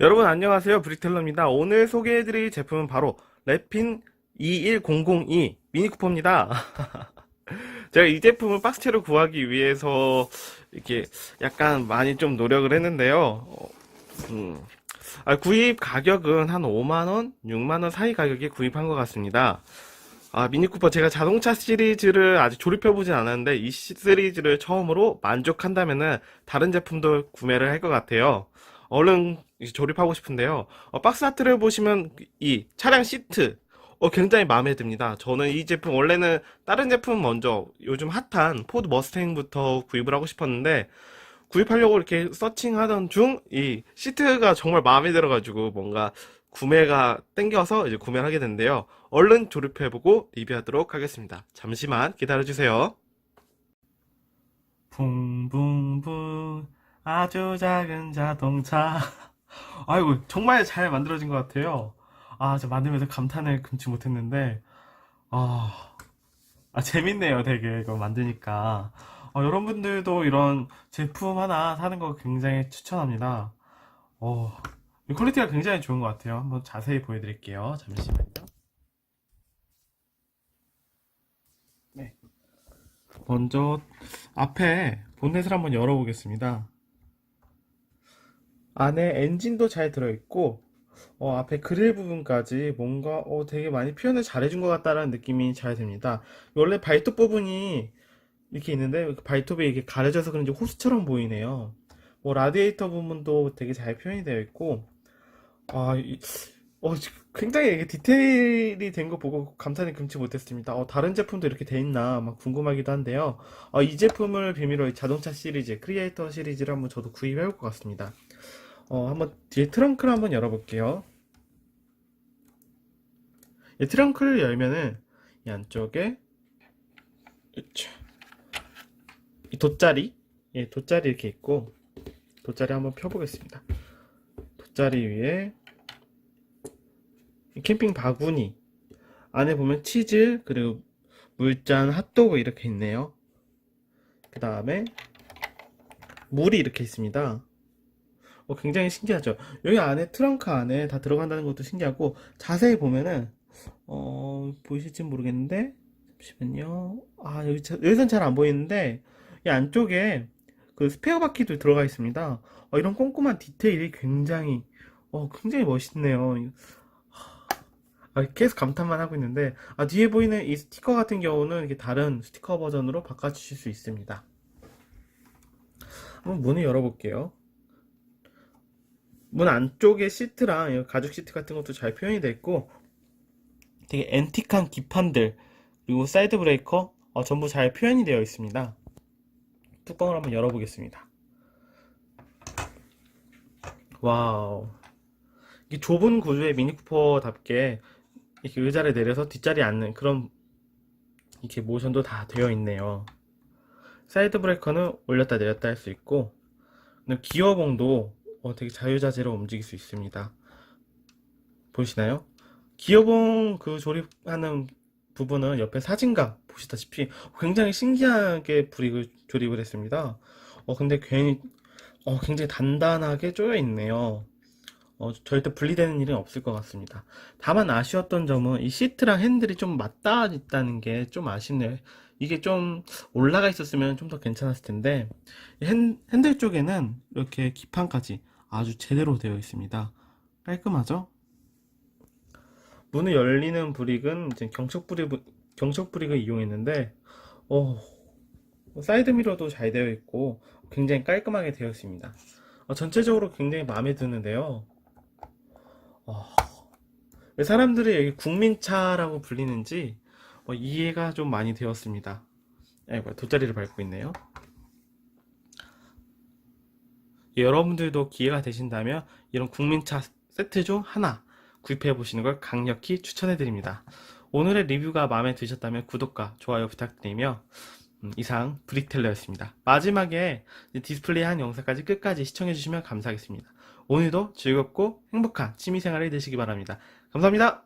여러분 안녕하세요. 브릭텔러입니다. 오늘 소개해드릴 제품은 바로 래핀 21002 미니쿠퍼입니다. 제가 이 제품을 박스채로 구하기 위해서 이렇게 약간 많이 좀 노력을 했는데요. 어, 음, 아, 구입 가격은 한 5만원, 6만원 사이 가격에 구입한 것 같습니다. 아, 미니쿠퍼 제가 자동차 시리즈를 아직 조립해보진 않았는데 이 시리즈를 처음으로 만족한다면은 다른 제품도 구매를 할 것 같아요. 얼른 조립하고 싶은데요. 어, 박스 아트를 보시면 이 차량 시트 어, 굉장히 마음에 듭니다. 저는 이 제품 원래는 다른 제품 먼저 요즘 핫한 포드 머스탱부터 구입을 하고 싶었는데 구입하려고 이렇게 서칭하던 중 이 시트가 정말 마음에 들어가지고 뭔가 구매가 땡겨서 이제 구매를 하게 된대요. 얼른 조립해보고 리뷰하도록 하겠습니다. 잠시만 기다려주세요. 붕붕붕 아주 작은 자동차 아이고 정말 잘 만들어진 것 같아요. 아 저 만들면서 감탄을 금치 못했는데 아, 아 재밌네요 되게 이거 만드니까. 어, 여러분들도 이런 제품 하나 사는 거 굉장히 추천합니다. 어, 이 퀄리티가 굉장히 좋은 것 같아요. 한번 자세히 보여드릴게요. 잠시만요. 네. 먼저 앞에 본넷을 한번 열어보겠습니다 안에 엔진도 잘 들어있고 어, 앞에 그릴 부분까지 뭔가 어, 되게 많이 표현을 잘해준 것 같다라는 느낌이 잘 듭니다. 원래 발톱 부분이 이렇게 있는데 그 발톱이 이렇게 가려져서 그런지 호스처럼 보이네요. 뭐 라디에이터 부분도 되게 잘 표현이 되어 있고 아, 이- 어, 굉장히 이게 디테일이 된 거 보고 감탄을 금치 못했습니다. 어, 다른 제품도 이렇게 돼 있나 막 궁금하기도 한데요. 어, 이 제품을 이 자동차 시리즈, 크리에이터 시리즈를 한번 저도 구입해 볼 것 같습니다. 어, 한번 뒤에 트렁크를 한번 열어볼게요. 이 트렁크를 열면은 이 안쪽에. 이 돗자리, 예, 돗자리 이렇게 있고 돗자리 한번 펴보겠습니다. 돗자리 위에 이 캠핑 바구니 안에 보면 치즈 그리고 물잔 핫도그 이렇게 있네요. 그 다음에 물이 이렇게 있습니다. 어, 굉장히 신기하죠. 여기 안에 트렁크 안에 다 들어간다는 것도 신기하고 자세히 보면은 어, 보이실지 모르겠는데 잠시만요. 아 여기 자- 여기선 잘 안 보이는데 이 안쪽에 그 스페어 바퀴도 들어가 있습니다. 어, 이런 꼼꼼한 디테일이 굉장히 어, 굉장히 멋있네요. 아, 계속 감탄만 하고 있는데 아, 뒤에 보이는 이 스티커 같은 경우는 이렇게 다른 스티커 버전으로 바꿔주실 수 있습니다. 한번 문을 열어볼게요. 문 안쪽에 시트랑 이 가죽 시트 같은 것도 잘 표현이 되어 있고 되게 앤틱한 기판들 그리고 사이드 브레이커 어, 전부 잘 표현이 되어 있습니다. 뚜껑을 한번 열어보겠습니다. 와우. 이 좁은 구조의 미니쿠퍼답게 이렇게 의자를 내려서 뒷자리에 앉는 그런 이렇게 모션도 다 되어 있네요. 사이드 브레이커는 올렸다 내렸다 할 수 있고 기어봉도 어, 되게 자유자재로 움직일 수 있습니다. 보이시나요? 기어봉 그 조립하는 부분은 옆에 사진각 보시다시피 굉장히 신기하게 조립을, 조립을 했습니다. 어, 근데 괜히 어, 굉장히 단단하게 쪼여 있네요. 어, 절대 분리되는 일은 없을 것 같습니다. 다만 아쉬웠던 점은 이 시트랑 핸들이 좀 맞닿아 있다는 게 좀 아쉽네요. 이게 좀 올라가 있었으면 좀 더 괜찮았을 텐데 핸들 쪽에는 이렇게 기판까지 아주 제대로 되어 있습니다. 깔끔하죠? 문을 열리는 브릭은 이제 경적 브릭, 경적 브릭을 이용했는데 어, 사이드 미러도 잘 되어 있고 굉장히 깔끔하게 되어 있습니다. 어, 전체적으로 굉장히 마음에 드는데요. 어, 왜 사람들이 여기 국민차라고 불리는지 어, 이해가 좀 많이 되었습니다. 아이고, 돗자리를 밟고 있네요. 예, 여러분들도 기회가 되신다면 이런 국민차 세트 중 하나 구입해 보시는 걸 강력히 추천해 드립니다. 오늘의 리뷰가 마음에 드셨다면 구독과 좋아요 부탁드리며 음, 이상 브릭텔러였습니다. 마지막에 디스플레이 한 영상까지 끝까지 시청해 주시면 감사하겠습니다. 오늘도 즐겁고 행복한 취미생활이 되시기 바랍니다. 감사합니다.